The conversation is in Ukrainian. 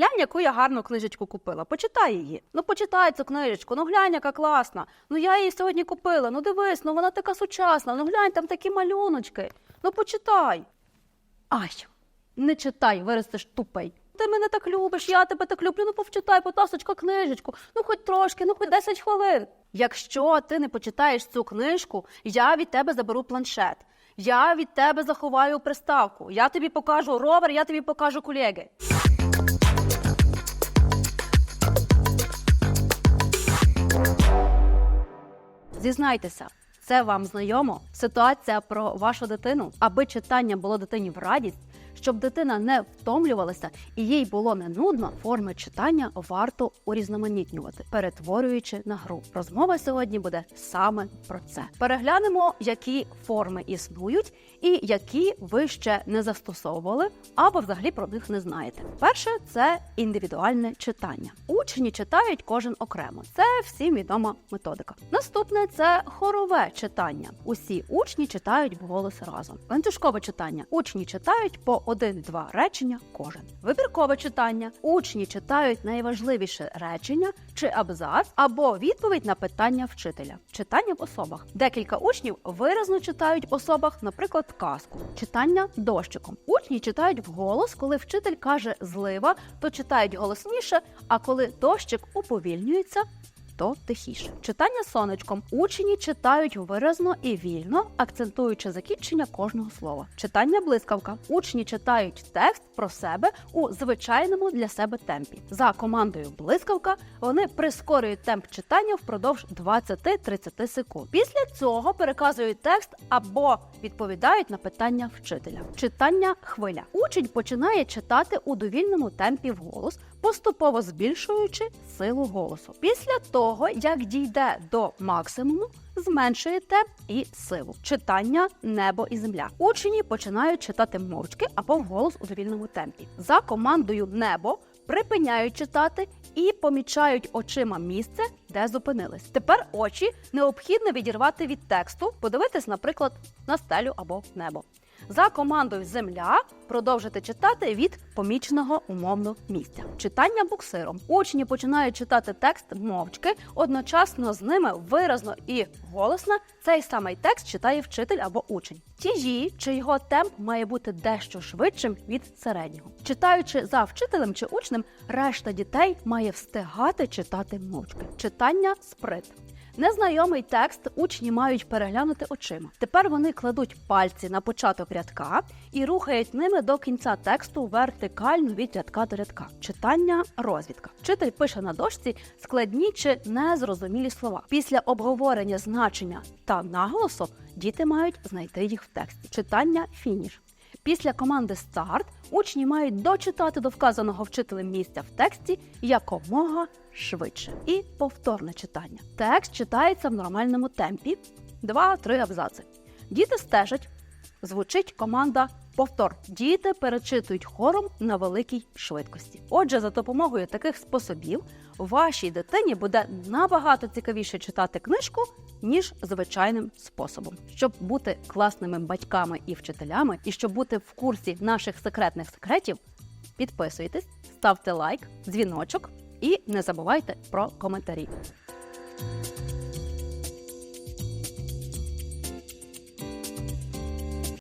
глянь, яку я гарну книжечку купила. Почитай її. Ну почитай цю книжечку. Ну глянь, яка класна. Ну я її сьогодні купила. Ну дивись, ну вона така сучасна. Ну глянь, там такі малюночки. Ну почитай. Ай, не читай, виростеш тупий. Ти мене так любиш, я тебе так люблю. Ну повчитай, потасочка, книжечку. Ну хоч трошки, ну хоч 10 хвилин. Якщо ти не почитаєш цю книжку, я від тебе заберу планшет. Я від тебе заховаю приставку. Я тобі покажу ровер, я тобі покажу колеги. Зізнайтеся, це вам знайомо? Ситуація про вашу дитину, аби читання було дитині в радість, щоб дитина не втомлювалася і їй було не нудно, форми читання варто урізноманітнювати, перетворюючи на гру. Розмова сьогодні буде саме про це. Переглянемо, які форми існують і які ви ще не застосовували або взагалі про них не знаєте. Перше це індивідуальне читання. Учні читають кожен окремо. Це всім відома методика. Наступне це хорове читання. Усі учні читають вголос разом. Ланцюжкове читання. Учні читають по один-два речення кожен. Вибіркове читання. Учні читають найважливіше речення чи абзац або відповідь на питання вчителя. Читання в особах. Декілька учнів виразно читають в особах, наприклад, казку. Читання дощиком. Учні читають вголос, коли вчитель каже злива, то читають голосніше, а коли дощик уповільнюється. То тихіше. Читання сонечком. Учні читають виразно і вільно, акцентуючи закінчення кожного слова. Читання блискавка. Учні читають текст про себе у звичайному для себе темпі. За командою блискавка вони прискорюють темп читання впродовж 20-30 секунд. Після цього переказують текст або відповідають на питання вчителя. Читання хвиля. Учень починає читати у довільному темпі вголос, поступово збільшуючи силу голосу. Після того, як дійде до максимуму, зменшує темп і силу. Читання небо і земля. Учні починають читати мовчки або вголос у довільному темпі. За командою небо припиняють читати і помічають очима місце, де зупинились. Тепер очі необхідно відірвати від тексту, подивитись, наприклад, на стелю або небо. За командою Земля продовжити читати від поміченого умовно місця. Читання буксиром. Учні починають читати текст мовчки, одночасно з ними виразно і голосно цей самий текст читає вчитель або учень. Тяжі, чи його темп має бути дещо швидшим від середнього. Читаючи за вчителем чи учнем, решта дітей має встигати читати мовчки. Читання сприт. Незнайомий текст учні мають переглянути очима. Тепер вони кладуть пальці на початок рядка і рухають ними до кінця тексту вертикально від рядка до рядка. Читання розвідка. Вчитель пише на дошці складні чи незрозумілі слова. Після обговорення значення та наголосу діти мають знайти їх в тексті. Читання фініш. Після команди старт учні мають дочитати до вказаного вчителем місця в тексті якомога швидше. І повторне читання. Текст читається в нормальному темпі, 2-3 абзаци. Діти стежать, звучить команда повтор. Діти перечитують хором на великій швидкості. Отже, за допомогою таких способів вашій дитині буде набагато цікавіше читати книжку, ніж звичайним способом. Щоб бути класними батьками і вчителями, і щоб бути в курсі наших секретних секретів, підписуйтесь, ставте лайк, дзвіночок і не забувайте про коментарі.